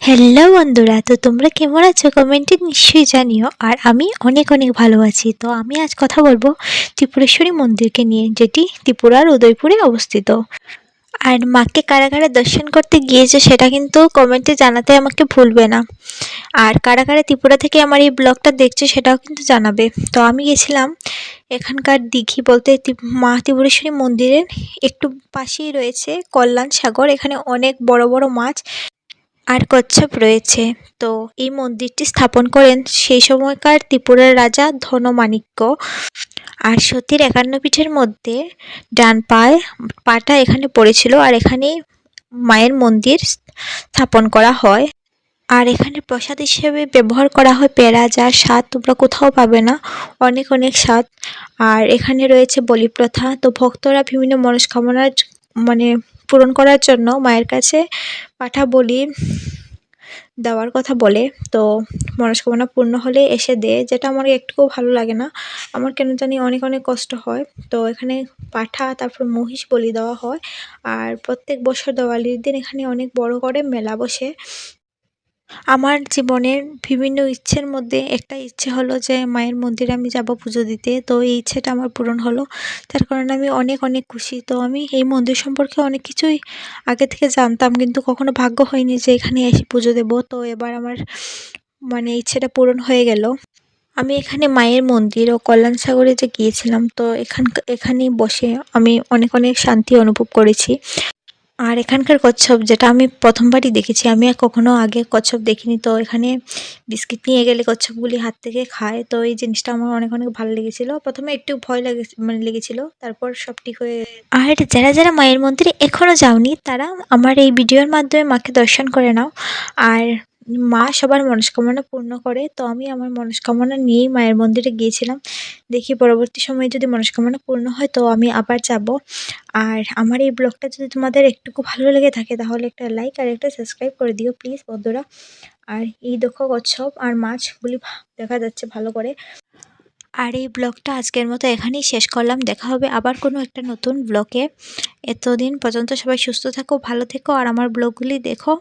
Hello বন্ধুরা, তো তোমরা কেমন আছো? কমেন্টে নিশ্চয়ই জানিও। আর আমি অনেক অনেক ভালো আছি। তো আমি আজ কথা বলব ত্রিপুরেশ্বরী মন্দিরকে নিয়ে, যেটি ত্রিপুরার উদয়পুরে অবস্থিত। আর মাকে কারা কারা দর্শন করতে গিয়েছে, সেটা কিন্তু কমেন্টে জানাতে আমাকে ভুলবে না। আর কারা কারা ত্রিপুরা থেকে আমার এই ব্লগটা দেখছে, সেটাও কিন্তু জানাবে। তো আমি গেছিলাম এখানকার দিঘি বলতে মা ত্রিপুরেশ্বরী মন্দিরের একটু পাশেই রয়েছে কল্যাণ সাগর। এখানে অনেক বড় বড় মাছ আর কচ্ছপ রয়েছে। তো এই মন্দিরটি স্থাপন করেন সেই সময়কার ত্রিপুরার রাজা ধনমাণিক্য। আর সতীর একান্ন পীঠের মধ্যে ডান পায় পাটা এখানে পড়েছিল আর এখানেই মায়ের মন্দির স্থাপন করা হয়। আর এখানে প্রসাদ হিসেবে ব্যবহার করা হয় পেঁড়া যার স্বাদ তোমরা কোথাও পাবে না, অনেক অনেক স্বাদ। আর এখানে রয়েছে বলি প্রথা তো ভক্তরা বিভিন্ন মনস্কামনার মানে পূরণ করার জন্য মায়ের কাছে পাঠা বলি দেওয়ার কথা বলে। তো মনস্কামনা পূর্ণ হলে এসে দেয় যেটা আমার একটুকুও ভালো লাগে না। আমার কেন জানি অনেক অনেক কষ্ট হয়। তো এখানে পাঠা, তারপর মহিষ বলি দেওয়া হয়। আর প্রত্যেক বছর দেওয়ালির দিন এখানে অনেক বড় করে মেলা বসে। আমার জীবনের বিভিন্ন ইচ্ছের মধ্যে একটা ইচ্ছে হলো যে মায়ের মন্দিরে আমি যাব পুজো দিতে। তো এই ইচ্ছেটা আমার পূরণ হলো। তার কারণে আমি অনেক অনেক খুশি। তো আমি এই মন্দির সম্পর্কে অনেক কিছুই আগে থেকে জানতাম কিন্তু কখনো ভাগ্য হয়নি যে এখানে এসে পুজো দেবো। তো এবার আমার মানে ইচ্ছেটা পূরণ হয়ে গেল। আমি এখানে মায়ের মন্দির ও কল্যাণ সাগরে যে গিয়েছিলাম, তো এখান এখানেই বসে আমি অনেক অনেক শান্তি অনুভব করেছি। আর এখানকার কচ্ছপ যেটা আমি প্রথমবারই দেখেছি, আমি কখনো আগে কচ্ছপ দেখিনি। তো এখানে বিস্কিট নিয়ে গেলে কচ্ছপগুলি হাত থেকে খায়। তো এই জিনিসটা আমার অনেক অনেক ভালো লেগেছিল। প্রথমে একটু ভয় লাগে মানে লেগেছিলো, তারপর সব ঠিক হয়ে আর যারা যারা মায়ের মন্দিরে এখনও যাওনি, তারা আমার এই ভিডিওর মাধ্যমে মাকে দর্শন করে নাও। আর মা সবার মনস্কামনা পূর্ণ করে, তো আমি আমার মনস্কামনা নিয়েই মায়ের মন্দিরে গিয়েছিলাম। দেখি পরবর্তী সময়ে যদি মনস্কামনা পূর্ণ হয়, তো আমি আবার যাব। আর আমার এই ব্লগটা যদি তোমাদের একটুকু ভালো লেগে থাকে, তাহলে একটা লাইক আর একটা সাবস্ক্রাইব করে দিও প্লিজ বন্ধুরা। আর এই দেখো কচ্ছপ আর মাছগুলি দেখা যাচ্ছে ভালো করে। আর এই ব্লগটা আজকের মতো এখানেই শেষ করলাম। দেখা হবে আবার কোনো একটা নতুন ব্লগে। এতদিন পর্যন্ত সবাই সুস্থ থাকো, ভালো থেকো, আর আমার ব্লগগুলি দেখো।